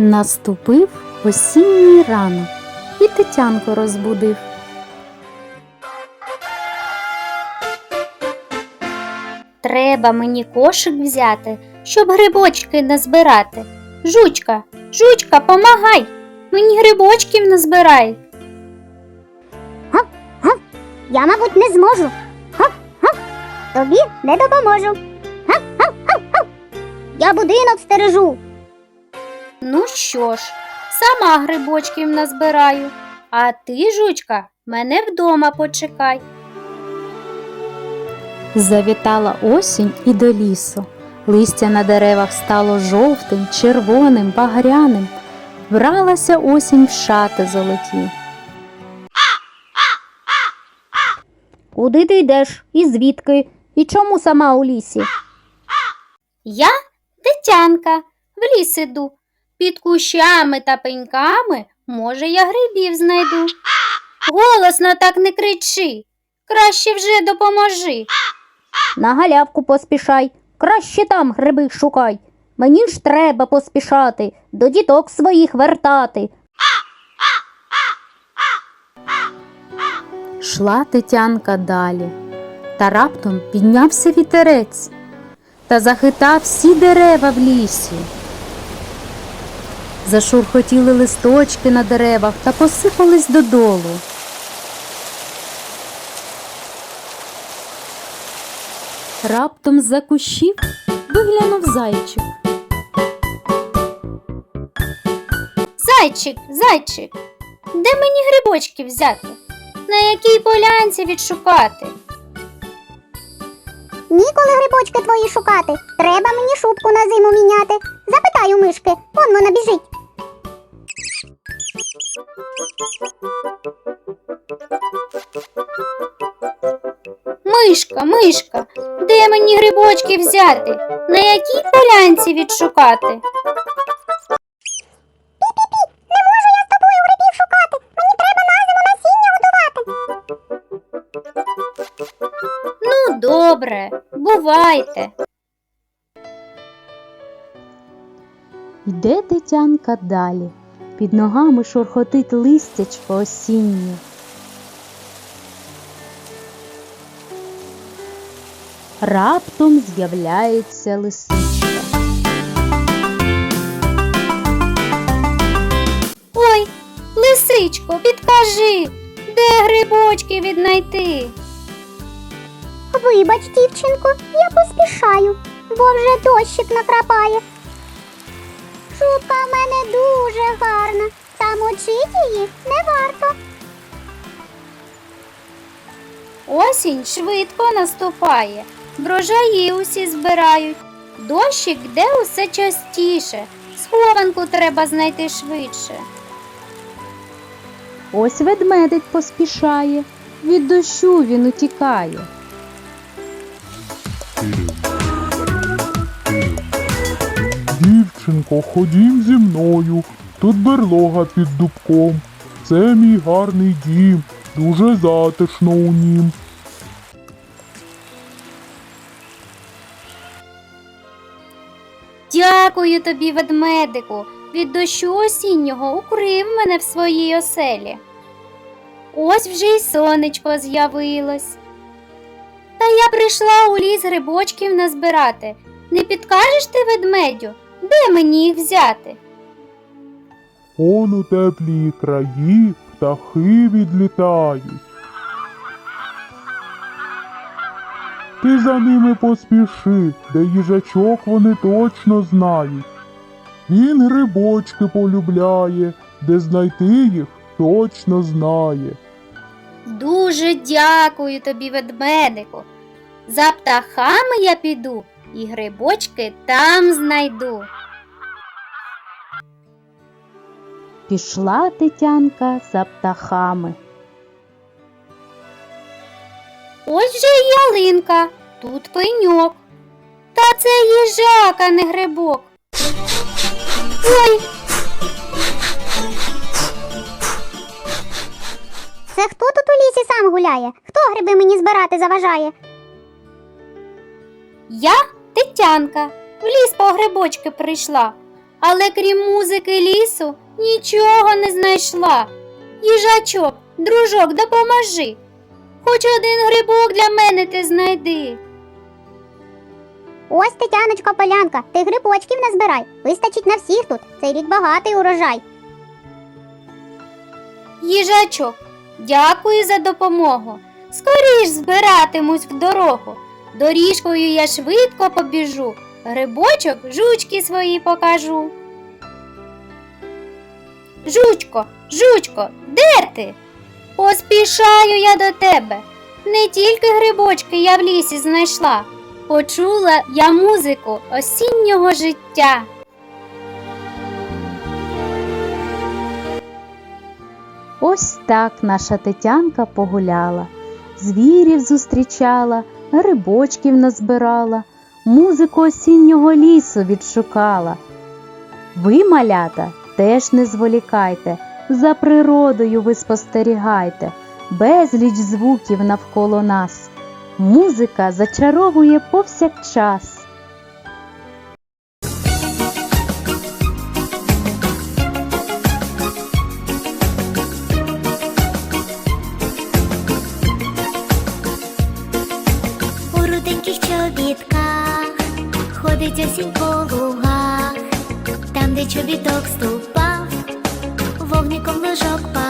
Наступив осінній ранок і Тетянко розбудив. Треба мені кошик взяти, щоб грибочки назбирати. Жучка, жучка, помагай! Мені грибочків назбирай. Я, мабуть, не зможу. Гав, гав. Тобі не допоможу. Гав, гав, гав, гав. Я будинок стережу. Ну що ж, сама грибочків назбираю. А ти, жучка, мене вдома почекай. Завітала осінь і до лісу. Листя на деревах стало жовтим, червоним, багряним. Вралася осінь в шати золоті. Куди ти йдеш? І звідки? І чому сама у лісі? Я Тетянка, в ліс іду. Під кущами та пеньками, може, я грибів знайду. Голосно так не кричи, краще вже допоможи. На галявку поспішай. Краще там гриби шукай. Мені ж треба поспішати, до діток своїх вертати. Шла Тетянка далі, та раптом піднявся вітерець та захитав всі дерева в лісі. Зашурхотіли листочки на деревах та посипались додолу. Раптом з-за кущів виглянув зайчик. Зайчик, зайчик, де мені грибочки взяти? На якій полянці відшукати? Ніколи грибочки твої шукати. Треба мені шубку на зиму міняти. Запитай у мишки, он вона біжить. Мишка, мишка, де мені грибочки взяти? На якій полянці відшукати? Не можу я з тобою грибів шукати. Мені треба на зиму насіння годувати. Ну, добре, бувайте. Йде Тетянка далі, під ногами шурхотить листячко осіннє. Раптом з'являється лисичка. Ой, лисичко, підкажи, де грибочки віднайти? Вибач, дівчинко, я поспішаю, бо вже дощик накрапає. Шубка в мене дуже гарна, та мочити її не варто. Осінь швидко наступає, врожаї усі збирають. Дощик йде усе частіше, схованку треба знайти швидше. Ось ведмедик поспішає, від дощу він утікає. Дівчинко, ходім зі мною. Тут берлога під дубком. Це мій гарний дім, дуже затишно у нім. Дякую тобі, ведмедику, від дощу осіннього укрив мене в своїй оселі. Ось вже й сонечко з'явилось. Та я прийшла у ліс грибочків назбирати. Не підкажеш ти ведмедю, де мені їх взяти? Он у теплі краї птахи відлітають. Ти за ними поспіши, де їжачок вони точно знають. Він грибочки полюбляє, де знайти їх точно знає. Дуже дякую тобі, ведмедику. За птахами я піду і грибочки там знайду. Пішла Тетянка за птахами. Ось вже й ялинка, тут пеньок. Та це їжак, а не грибок. Ой, Це хто тут у лісі сам гуляє? Хто гриби мені збирати заважає? я Тетянка, в ліс по грибочки прийшла. Але крім музики лісу нічого не знайшла. Їжачок, дружок, допоможи. Хоч один грибок для мене ти знайди. Ось Тетяночка Полянка, ти грибочків назбирай. Вистачить на всіх тут. Цей рік багатий урожай. Їжачок, дякую за допомогу. Скоріш збиратимусь в дорогу. Доріжкою я швидко побіжу. Грибочок жучки свої покажу. Жучко, жучко, де ти? Поспішаю я до тебе. Не тільки грибочки я в лісі знайшла. Почула я музику осіннього життя. Ось так наша Тетянка погуляла, звірів зустрічала, грибочків назбирала, музику осіннього лісу відшукала. Ви, малята, теж не зволікайте, за природою ви спостерігайте, безліч звуків навколо нас. Музика зачаровує повсякчас. Ходить осінь по лугах, там, де чобіток ступав, вовником лежок пав.